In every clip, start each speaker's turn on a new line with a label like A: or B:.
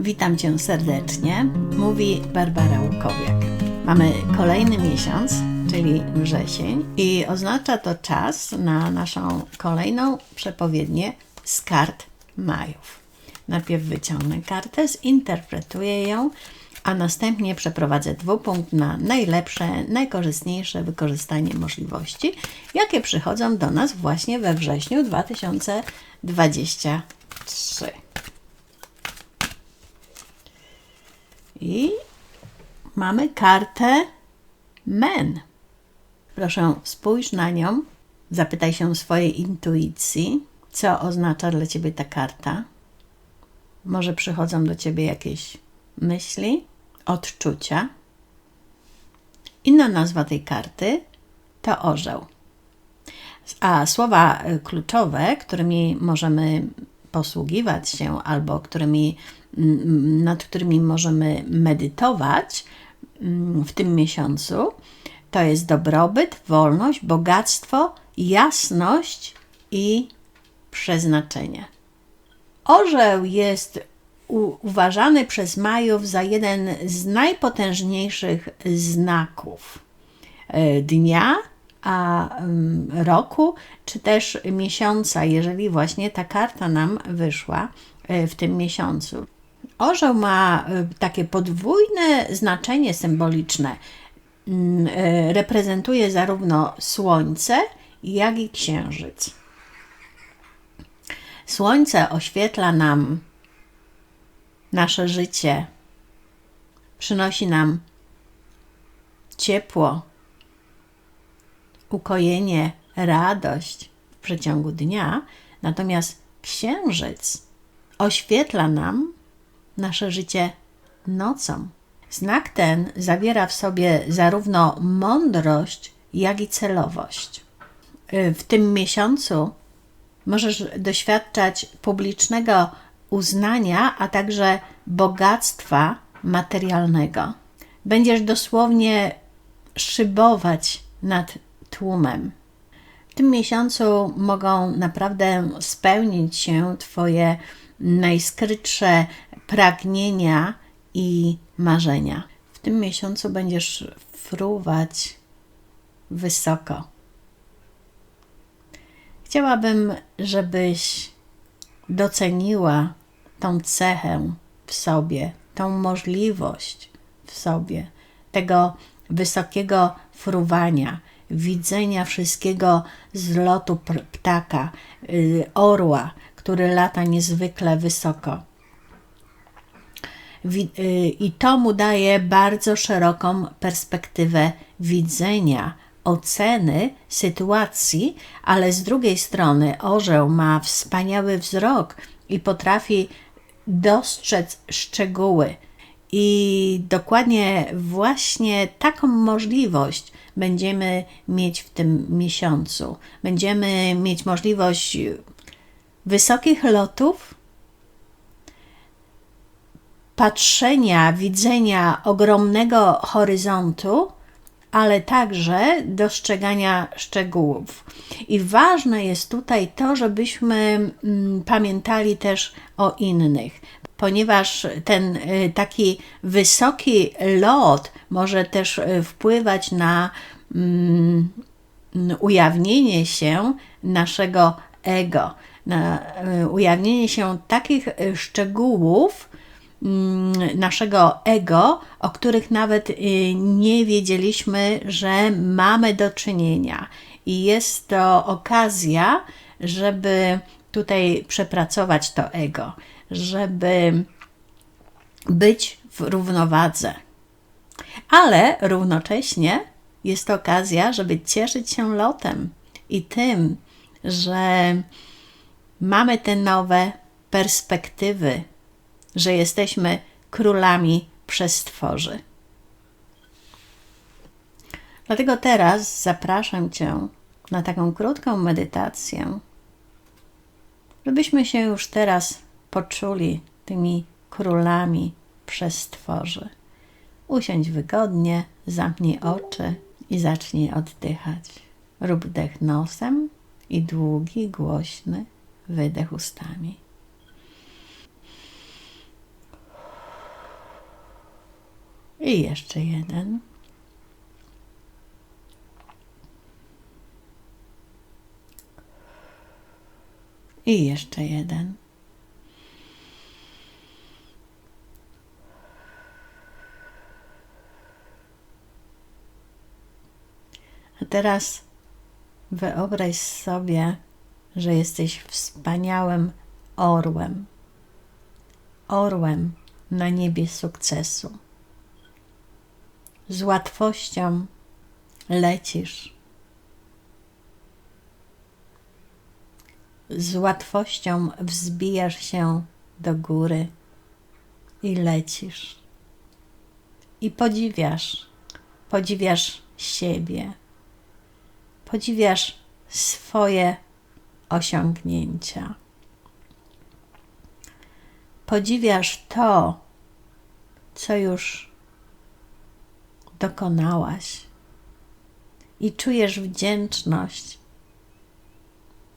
A: Witam Cię serdecznie. Mówi Barbara Łukowiak. Mamy kolejny miesiąc, czyli wrzesień, i oznacza to czas na naszą kolejną przepowiednię z kart Majów. Najpierw wyciągnę kartę, zinterpretuję ją, a następnie przeprowadzę dwupunkt na najlepsze, najkorzystniejsze wykorzystanie możliwości, jakie przychodzą do nas właśnie we wrześniu 2023. I mamy kartę men. Proszę, spójrz na nią, zapytaj się swojej intuicji, co oznacza dla ciebie ta karta. Może przychodzą do ciebie jakieś myśli, odczucia. Inna nazwa tej karty to orzeł. A słowa kluczowe, którymi możemy posługiwać się albo którymi, nad którymi możemy medytować w tym miesiącu, to jest dobrobyt, wolność, bogactwo, jasność i przeznaczenie. Orzeł jest uważany przez Majów za jeden z najpotężniejszych znaków dnia, a roku, czy też miesiąca, jeżeli właśnie ta karta nam wyszła w tym miesiącu. Orzeł ma takie podwójne znaczenie symboliczne. Reprezentuje zarówno Słońce, jak i Księżyc. Słońce oświetla nam nasze życie, przynosi nam ciepło, ukojenie, radość w przeciągu dnia, natomiast Księżyc oświetla nam nasze życie nocą. Znak ten zawiera w sobie zarówno mądrość, jak i celowość. W tym miesiącu możesz doświadczać publicznego uznania, a także bogactwa materialnego. Będziesz dosłownie szybować nad tłumem. W tym miesiącu mogą naprawdę spełnić się Twoje najskrytsze pragnienia i marzenia. W tym miesiącu będziesz fruwać wysoko. Chciałabym, żebyś doceniła tą cechę w sobie, tą możliwość w sobie, tego wysokiego fruwania, widzenia wszystkiego z lotu ptaka, y, orła, który lata niezwykle wysoko. Y, I to mu daje bardzo szeroką perspektywę widzenia, oceny sytuacji, ale z drugiej strony orzeł ma wspaniały wzrok i potrafi dostrzec szczegóły. I dokładnie właśnie taką możliwość będziemy mieć w tym miesiącu. Będziemy mieć możliwość wysokich lotów, patrzenia, widzenia ogromnego horyzontu, ale także dostrzegania szczegółów. I ważne jest tutaj to, żebyśmy mm, pamiętali też o innych, ponieważ ten y, taki wysoki lot może też y, wpływać na mm, ujawnienie się naszego ego, na y, ujawnienie się takich szczegółów, naszego ego, o których nawet nie wiedzieliśmy, że mamy do czynienia. I jest to okazja, żeby tutaj przepracować to ego, żeby być w równowadze. Ale równocześnie jest to okazja, żeby cieszyć się lotem i tym, że mamy te nowe perspektywy, że jesteśmy królami przestworzy. Dlatego teraz zapraszam Cię na taką krótką medytację, żebyśmy się już teraz poczuli tymi królami przestworzy. Usiądź wygodnie, zamknij oczy i zacznij oddychać. Rób wdech nosem i długi, głośny wydech ustami. I jeszcze jeden. I jeszcze jeden. A teraz wyobraź sobie, że jesteś wspaniałym orłem. Orłem na niebie sukcesu. Z łatwością lecisz. Z łatwością wzbijasz się do góry i lecisz. I podziwiasz, podziwiasz siebie, podziwiasz swoje osiągnięcia. Podziwiasz to, co już dokonałaś, i czujesz wdzięczność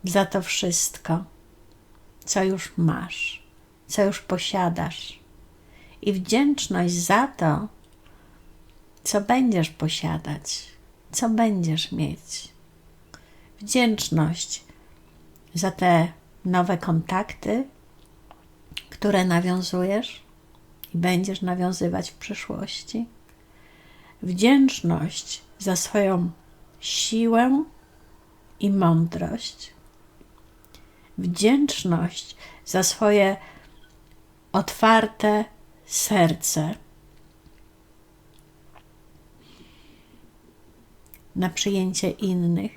A: za to wszystko, co już masz, co już posiadasz, i wdzięczność za to, co będziesz posiadać, co będziesz mieć. Wdzięczność za te nowe kontakty, które nawiązujesz i będziesz nawiązywać w przyszłości. Wdzięczność za swoją siłę i mądrość. Wdzięczność za swoje otwarte serce na przyjęcie innych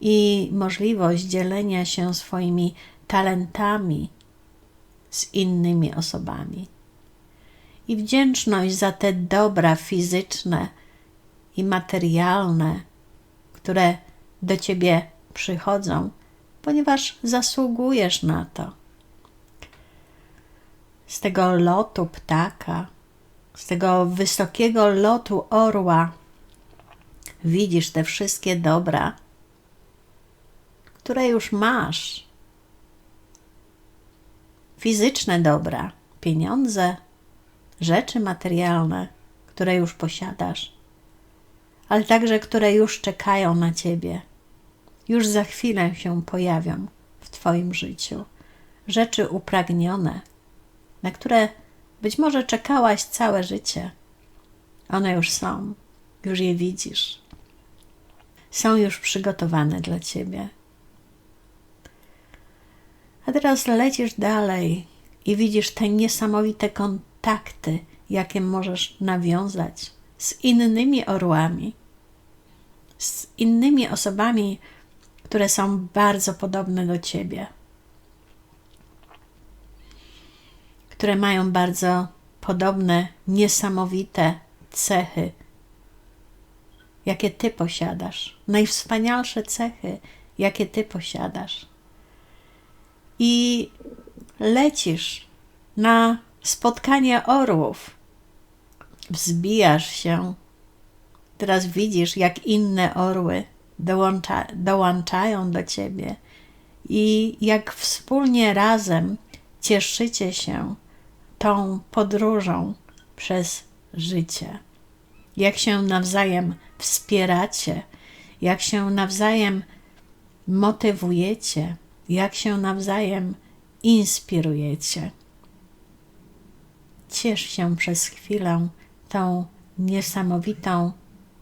A: i możliwość dzielenia się swoimi talentami z innymi osobami. I wdzięczność za te dobra fizyczne i materialne, które do ciebie przychodzą, ponieważ zasługujesz na to. Z tego lotu ptaka, z tego wysokiego lotu orła, widzisz te wszystkie dobra, które już masz. Fizyczne dobra, pieniądze, rzeczy materialne, które już posiadasz, ale także które już czekają na ciebie. Już za chwilę się pojawią w Twoim życiu. Rzeczy upragnione, na które być może czekałaś całe życie. One już są, już je widzisz. Są już przygotowane dla Ciebie. A teraz lecisz dalej i widzisz te niesamowite kontakty, jakie możesz nawiązać z innymi orłami, z innymi osobami, które są bardzo podobne do ciebie, które mają bardzo podobne, niesamowite cechy, jakie ty posiadasz, najwspanialsze cechy, jakie ty posiadasz. I lecisz na spotkanie orłów. Wzbijasz się. Teraz widzisz, jak inne orły dołącza, dołączają do ciebie i jak wspólnie razem cieszycie się tą podróżą przez życie. Jak się nawzajem wspieracie, jak się nawzajem motywujecie jak się nawzajem inspirujecie. Ciesz się przez chwilę tą niesamowitą,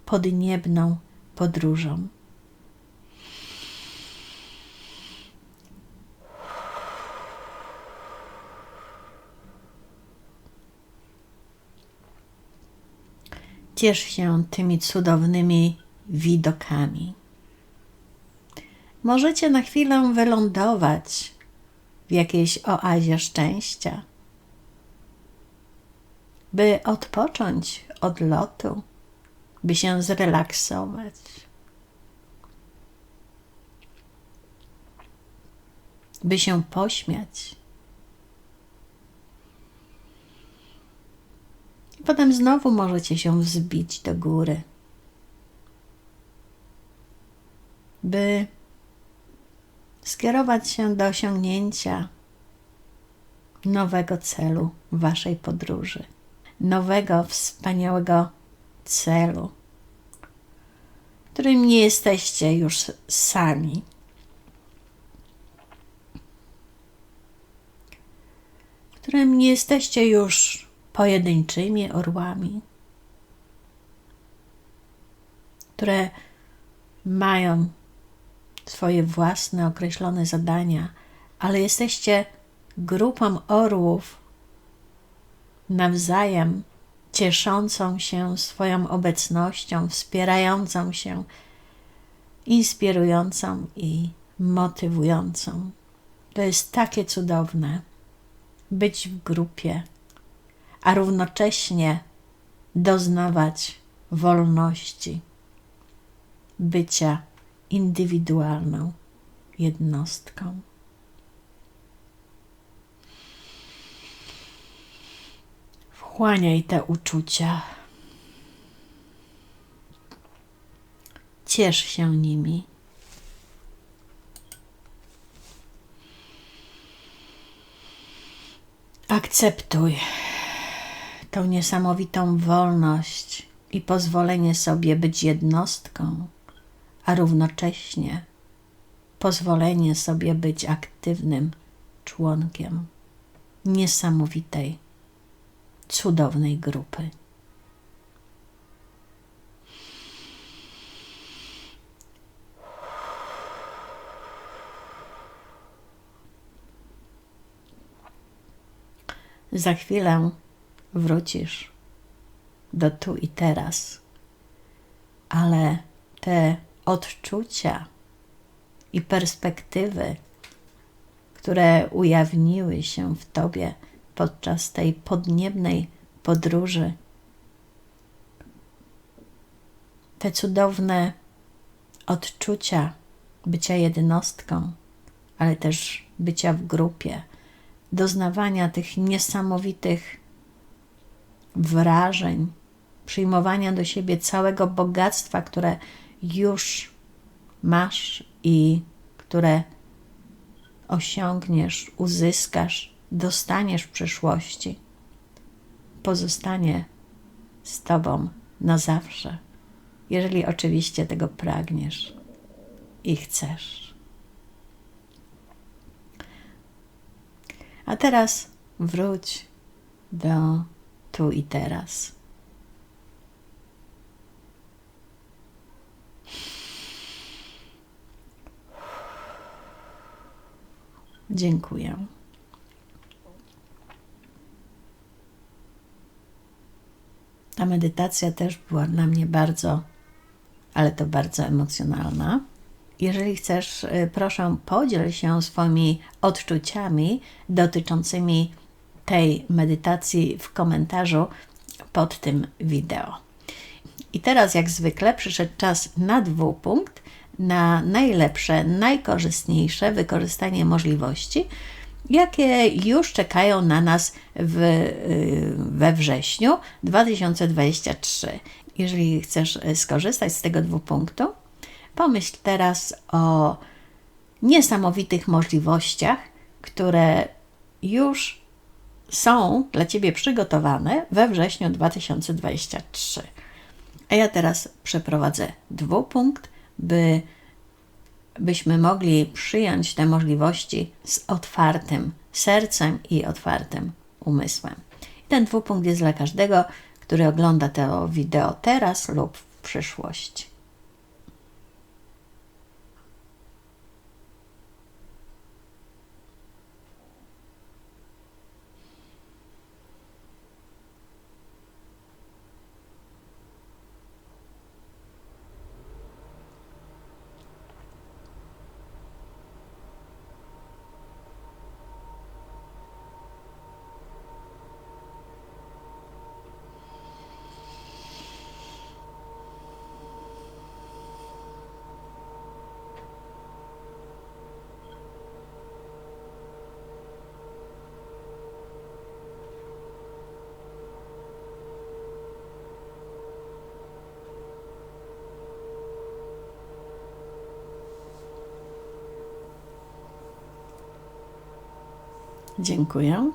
A: podniebną podróżą. Ciesz się tymi cudownymi widokami możecie na chwilę wylądować w jakiejś oazie szczęścia, by odpocząć od lotu, by się zrelaksować. By się pośmiać. I potem znowu możecie się wzbić do góry, by skierować się do osiągnięcia nowego celu waszej podróży. Nowego, wspaniałego celu, w którym nie jesteście już sami. W którym nie jesteście już pojedynczymi orłami, które mają swoje własne określone zadania, ale jesteście grupą orłów nawzajem cieszącą się swoją obecnością, wspierającą się, inspirującą i motywującą. To jest takie cudowne być w grupie, a równocześnie doznawać wolności bycia indywidualną jednostką. Wchłaniaj te uczucia. Ciesz się nimi. Akceptuj tą niesamowitą wolność i pozwolenie sobie być jednostką, a równocześnie pozwolenie sobie być aktywnym członkiem niesamowitej cudownej grupy. Za chwilę wrócisz do tu i teraz, ale te odczucia i perspektywy, które ujawniły się w tobie, podczas tej podniebnej podróży. Te cudowne odczucia bycia jednostką, ale też bycia w grupie, doznawania tych niesamowitych wrażeń, przyjmowania do siebie całego bogactwa, które już masz i które osiągniesz, uzyskasz dostaniesz w przyszłości, pozostanie z Tobą na zawsze, jeżeli oczywiście tego pragniesz i chcesz. A teraz wróć do tu i teraz. Dziękuję. Ta medytacja też była dla mnie bardzo, ale to bardzo emocjonalna. Jeżeli chcesz, y, proszę, podziel się swoimi odczuciami dotyczącymi tej medytacji w komentarzu pod tym wideo. I teraz, jak zwykle, przyszedł czas na dwupunkt, na najlepsze, najkorzystniejsze wykorzystanie możliwości, jakie już czekają na nas w, y, we wrześniu 2023. Jeżeli chcesz y, skorzystać z tego dwupunktu, pomyśl teraz o niesamowitych możliwościach, które już są dla Ciebie przygotowane we wrześniu 2023. A ja teraz przeprowadzę dwupunkt, by byśmy mogli przyjąć te możliwości z otwartym sercem i otwartym umysłem. ten dwupunkt jest dla każdego, który ogląda to wideo teraz lub w przyszłości. Dziękuję.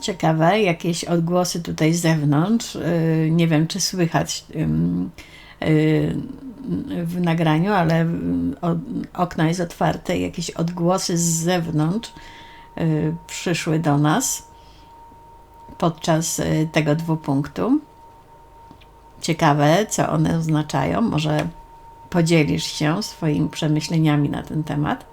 A: Ciekawe, jakieś odgłosy tutaj z zewnątrz. Yy, Nie wiem, czy słychać yy, w nagraniu, ale o- okno jest otwarte. Jakieś odgłosy z zewnątrz przyszły do nas podczas tego dwupunktu. Ciekawe, co one oznaczają. Może podzielisz się swoimi przemyśleniami na ten temat.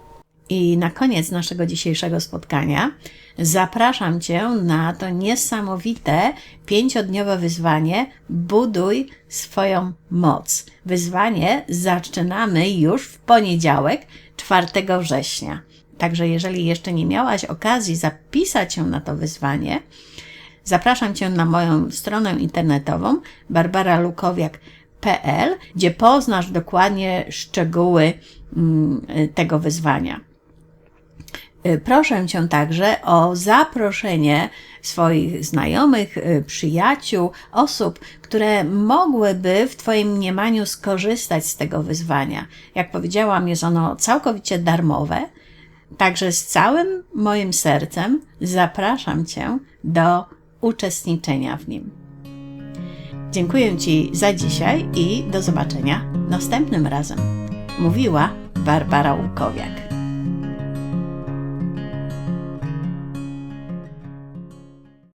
A: I na koniec naszego dzisiejszego spotkania zapraszam Cię na to niesamowite pięciodniowe wyzwanie Buduj swoją moc. Wyzwanie zaczynamy już w poniedziałek, 4 września. Także jeżeli jeszcze nie miałaś okazji zapisać się na to wyzwanie, Zapraszam Cię na moją stronę internetową barbaralukowiak.pl, gdzie poznasz dokładnie szczegóły mm, tego wyzwania. Y, Proszę Cię także o zaproszenie swoich znajomych, y, przyjaciół, osób, które mogłyby w Twoim mniemaniu skorzystać z tego wyzwania. Jak powiedziałam, jest ono całkowicie darmowe. Także z całym moim sercem zapraszam Cię do uczestniczenia w nim. Dziękuję Ci za dzisiaj i do zobaczenia następnym razem. Mówiła Barbara Łukowiak.